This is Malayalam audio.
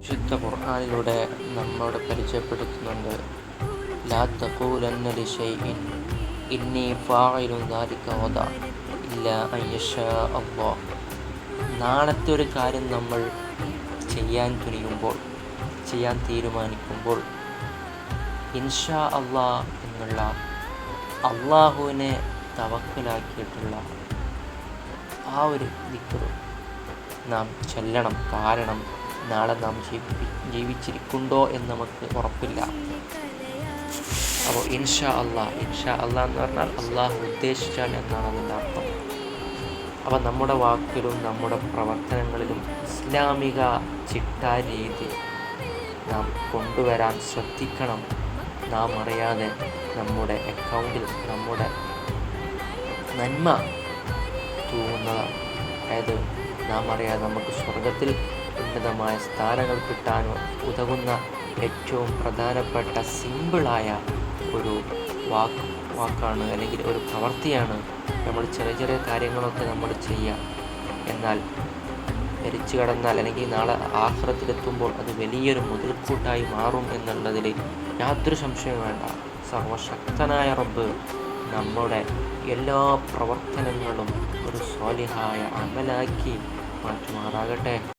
വിശുദ്ധ ഖുർആാനിലൂടെ നമ്മോട് പരിചയപ്പെടുത്തുന്നുണ്ട്. ലാ ഇന്നി ഫാഇലു ദാലിക അല്ലാഹ് നാളത്തെ ഒരു കാര്യം നമ്മൾ ചെയ്യാൻ തുനിയുമ്പോൾ ചെയ്യാൻ തീരുമാനിക്കുമ്പോൾ ഇൻഷാ അള്ളാ എന്നുള്ള അള്ളാഹുവിനെ തവക്കലാക്കിയിട്ടുള്ള ആ ഒരു ദിക്കറും നാം ചെല്ലണം കാരണം നാളെ നാം ജീവി ജീവിച്ചിരിക്കുന്നുണ്ടോ എന്ന് നമുക്ക് ഉറപ്പില്ല. അപ്പോൾ ഇൻഷാ അള്ളാഹ് ഇൻഷാ അള്ളാഹ് എന്ന് പറഞ്ഞാൽ അള്ളാഹു ഉദ്ദേശിച്ചാൽ എന്നാണ് അതിന്റെ അർത്ഥം. അപ്പോൾ നമ്മുടെ വാക്കിലും നമ്മുടെ പ്രവർത്തനങ്ങളിലും ഇസ്ലാമിക ചിട്ടാരീതി നാം കൊണ്ടുവരാൻ ശ്രദ്ധിക്കണം. നാം അറിയാതെ നമ്മുടെ അക്കൗണ്ടിൽ നമ്മുടെ നന്മ തൂങ്ങുന്നതാണ്. അതായത് നാം അറിയാതെ നമുക്ക് സ്വർഗത്തിൽ ഉന്നതമായ സ്ഥാനങ്ങൾ കിട്ടാൻ ഉതകുന്ന ഏറ്റവും പ്രധാനപ്പെട്ട സിമ്പിളായ ഒരു വാക്ക് വാക്കാണ് അല്ലെങ്കിൽ ഒരു പ്രവൃത്തിയാണ് നമ്മൾ ചെറിയ ചെറിയ കാര്യങ്ങളൊക്കെ നമ്മൾ ചെയ്യുക. എന്നാൽ മരിച്ചു കടന്നാൽ അല്ലെങ്കിൽ നാളെ ആഹ്റത്തിലെത്തുമ്പോൾ അത് വലിയൊരു മുതൽക്കൂട്ടായി മാറും എന്നുള്ളതിൽ യാതൊരു സംശയവും വേണ്ട. സർവശക്തനായ റബ്ബ് നമ്മുടെ എല്ലാ പ്രവർത്തനങ്ങളും ഒരു സ്വാലിഹായ അമലാക്കി മാറ്റുമാറാകട്ടെ.